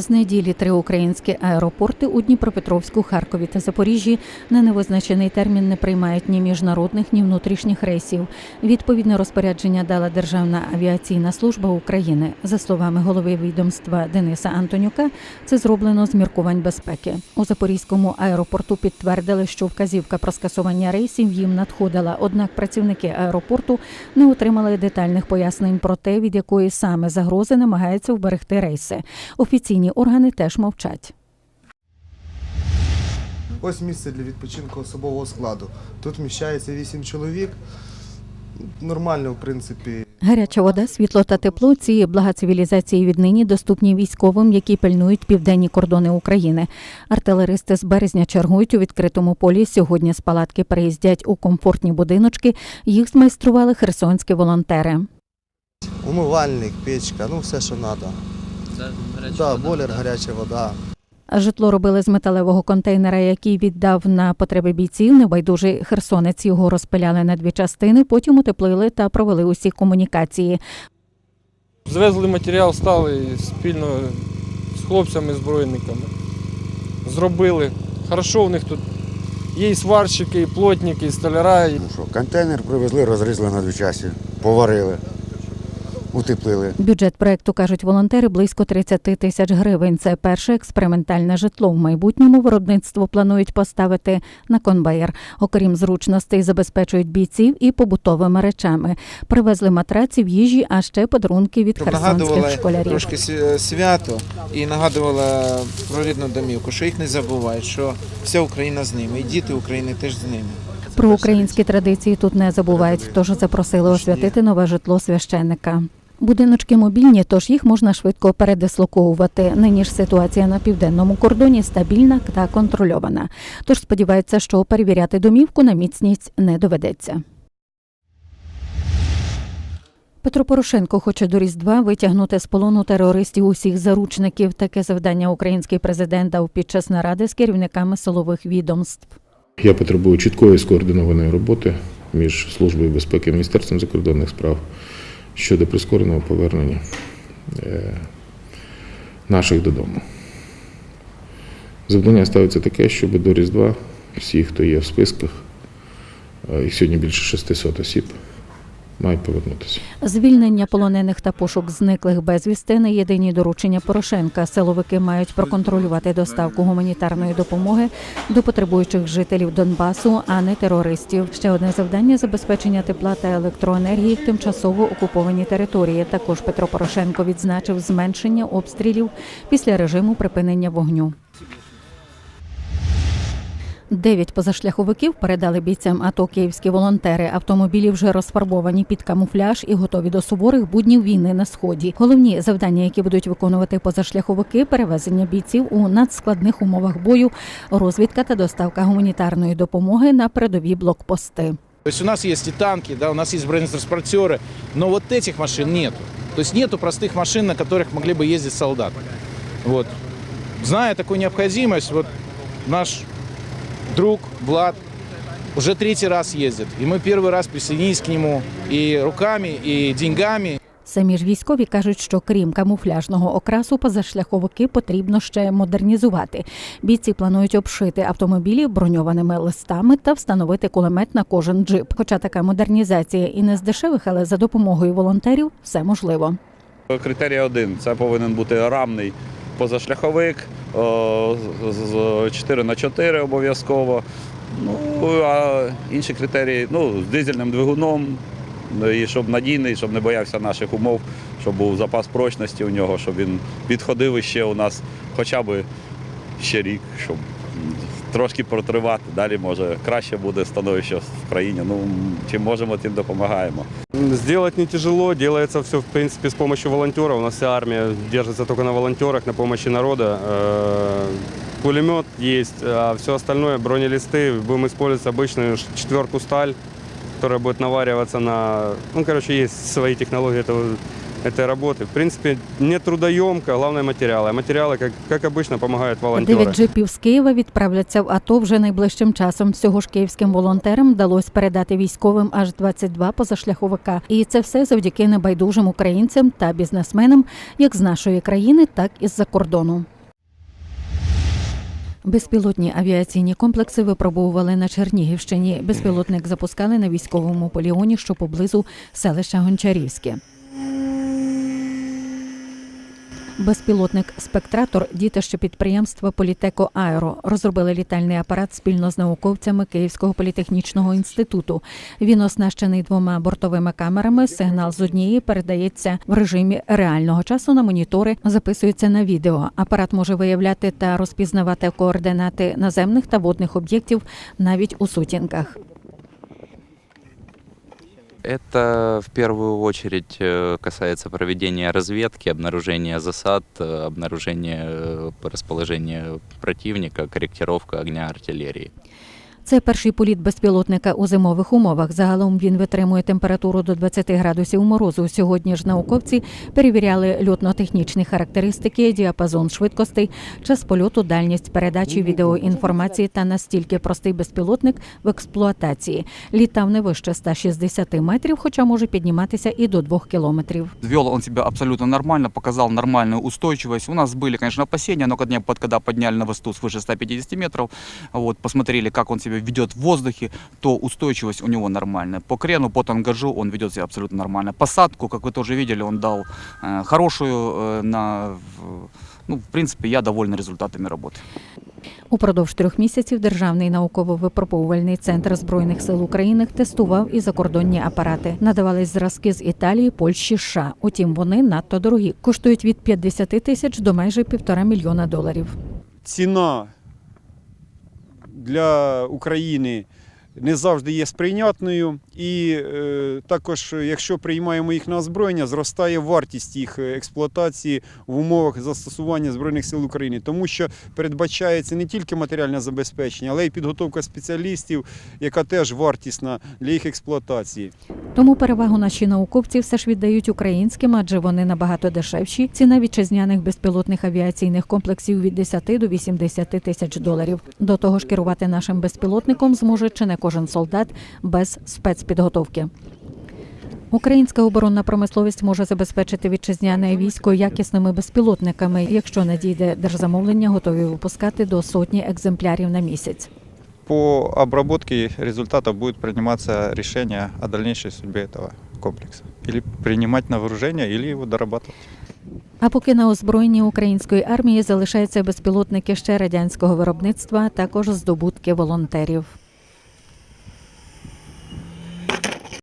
З неділі три українські аеропорти у Дніпропетровську, Харкові та Запоріжжі на невизначений термін не приймають ні міжнародних, ні внутрішніх рейсів. Відповідне розпорядження дала Державна авіаційна служба України. За словами голови відомства Дениса Антонюка, це зроблено з міркувань безпеки. У Запорізькому аеропорту підтвердили, що вказівка про скасування рейсів їм надходила. Однак працівники аеропорту не отримали детальних пояснень про те, від якої саме загрози намагаються вберегти рейси. Офіційні органи теж мовчать. Ось місце для відпочинку особового складу. Тут вміщається 8 чоловік. Нормально, в принципі. Гаряча вода, світло та тепло ці блага цивілізації віднині доступні військовим, які пильнують південні кордони України. Артилеристи з березня чергують у відкритому полі. Сьогодні з палатки переїздять у комфортні будиночки. Їх змайстрували херсонські волонтери. Умивальник, печка, ну все, що треба. Гаряча Да, вода. бойлер, гаряча вода. Житло робили з металевого контейнера, який віддав на потреби бійців. Небайдужий херсонець його розпиляли на дві частини, потім утеплили та провели усі комунікації. Звезли матеріал, стали спільно з хлопцями, збройниками. Зробили. Хорошо в них тут. Є і сварщики, і плотники, і столяра. Ну що, контейнер привезли, розрізали на дві часі, поварили, утеплили. Бюджет проекту кажуть волонтери близько 30 тисяч гривень. Це перше експериментальне житло. В майбутньому виробництво планують поставити на конвейер. Окрім зручностей, забезпечують бійців і побутовими речами. Привезли матраців, їжі, а ще подарунки від херсонських школярів. трошки свято і нагадувала про рідну домівку, що їх не забувають, що вся Україна з ними, і діти України теж з ними. Про українські традиції тут не забувають, тож запросили освятити нове житло священника. Будиночки мобільні, тож їх можна швидко передислоковувати. Нині ж ситуація на південному кордоні стабільна та контрольована. Тож сподіваються, що перевіряти домівку на міцність не доведеться. Петро Порошенко хоче до Різдва витягнути з полону терористів усіх заручників. Таке завдання український президент дав під час наради з керівниками силових відомств. Я потребую чіткої скоординованої роботи між Службою безпеки і Міністерством закордонних справ щодо прискореного повернення е, наших додому. Завдання ставиться таке, щоб до Різдва всі, хто є в списках, е, їх сьогодні більше 600 осіб, мають повернутися. Звільнення полонених та пошук зниклих безвісти не єдині доручення Порошенка. Силовики мають проконтролювати доставку гуманітарної допомоги до потребуючих жителів Донбасу, а не терористів. Ще одне завдання забезпечення тепла та електроенергії в тимчасово окупованій території. Також Петро Порошенко відзначив зменшення обстрілів після режиму припинення вогню. Дев'ять позашляховиків передали бійцям АТО київські волонтери. Автомобілі вже розфарбовані під камуфляж і готові до суворих буднів війни на сході. Головні завдання, які будуть виконувати позашляховики, перевезення бійців у надскладних умовах бою, розвідка та доставка гуманітарної допомоги на передові блокпости. То есть у нас есть и танки, да, у нас есть бронетранспортеры, но вот этих машин нету. То есть нету простых машин, на которых могли бы ездить солдаты. Вот. Зная такую необходимость, вот наш друг Влад уже третий раз ездит. И мы первый раз присоединились к нему и руками, и деньгами, Самі ж військові кажуть, що крім камуфляжного окрасу, позашляховики потрібно ще модернізувати. Бійці планують обшити автомобілі броньованими листами та встановити кулемет на кожен джип. Хоча така модернізація і не з дешевих, але за допомогою волонтерів все можливо. Критерій один це повинен бути рамний позашляховик, 4 на 4 обов'язково. Ну, а інші критерії ну, з дизельним двигуном, ну, і щоб надійний, щоб не боявся наших умов, щоб був запас прочності у нього, щоб він підходив іще у нас хоча б ще рік, щоб трошки протривати. Далі може краще буде становище в країні. Ну, чим можемо, тим допомагаємо. Сделать не тяжело, делается все, в принципе, с помощью волонтеров. У нас вся армия держится только на волонтерах, на помощи народа. Э, Пулемет есть, а все остальное, бронелисты, будем использовать обычную ш- четверку сталь, которая будет навариваться на... Ну, короче, есть свои технологии этого этой работы. В принципе, не трудоемко, главное материалы. А материалы, как, как обычно, помогают волонтеры. Дев'ять джипів з Києва відправляться в АТО вже найближчим часом. Всього ж київським волонтерам вдалося передати військовим аж 22 позашляховика. І це все завдяки небайдужим українцям та бізнесменам, як з нашої країни, так і з-за кордону. Безпілотні авіаційні комплекси випробовували на Чернігівщині. Безпілотник запускали на військовому полігоні, що поблизу селища Гончарівське. Безпілотник Спектратор дітище підприємства Політеко Аеро розробили літальний апарат спільно з науковцями Київського політехнічного інституту. Він оснащений двома бортовими камерами. Сигнал з однієї передається в режимі реального часу на монітори, записується на відео. Апарат може виявляти та розпізнавати координати наземних та водних об'єктів навіть у сутінках. Это в первую очередь э, касается проведения разведки, обнаружения засад, э, обнаружения э, расположения противника, корректировка огня артиллерии. Це перший політ безпілотника у зимових умовах. Загалом він витримує температуру до 20 градусів морозу. Сьогодні ж науковці перевіряли льотно-технічні характеристики, діапазон швидкостей, час польоту, дальність передачі відеоінформації та настільки простий безпілотник в експлуатації. Літав не вище 160 метрів, хоча може підніматися і до 2 кілометрів. Вел он себя абсолютно нормально, показал нормальную устойчивость. У нас были, конечно, опасения, но когда, под- когда подняли на высоту свыше 150 метров, вот, посмотрели, как он себя ведет в воздухе, то устойчивость у него нормальная. По крену, по тангажу он ведет себя абсолютно нормально. Посадку, как вы тоже видели, он дал э, хорошую э, на... в- Ну, в принципе, я доволен результатами работы. Упродовж трьох місяців Державний науково-випробовувальний центр збройних сил України тестував і закордонні апарати. Надавались зразки з Італії, Польщі, США. Утім, вони надто дорогі. Коштують від 50 тисяч до майже півтора мільйона доларів. ціна для України не завжди є сприйнятною. І е, також, якщо приймаємо їх на озброєння, зростає вартість їх експлуатації в умовах застосування Збройних сил України, тому що передбачається не тільки матеріальне забезпечення, але й підготовка спеціалістів, яка теж вартісна для їх експлуатації. Тому перевагу наші науковці все ж віддають українським, адже вони набагато дешевші. Ціна вітчизняних безпілотних авіаційних комплексів від 10 до 80 тисяч доларів. До того ж, керувати нашим безпілотником зможе чи не кожен солдат без спецпідготовки. Українська оборонна промисловість може забезпечити вітчизняне військо якісними безпілотниками. Якщо надійде держзамовлення, готові випускати до сотні екземплярів на місяць. По обработке результатов будет приниматься решение о дальнейшей судьбе этого комплекса. Или принимать на вооружение, или его дорабатывать. А поки на озброєнні української армії залишаються безпілотники ще радянського виробництва, а також здобутки волонтерів.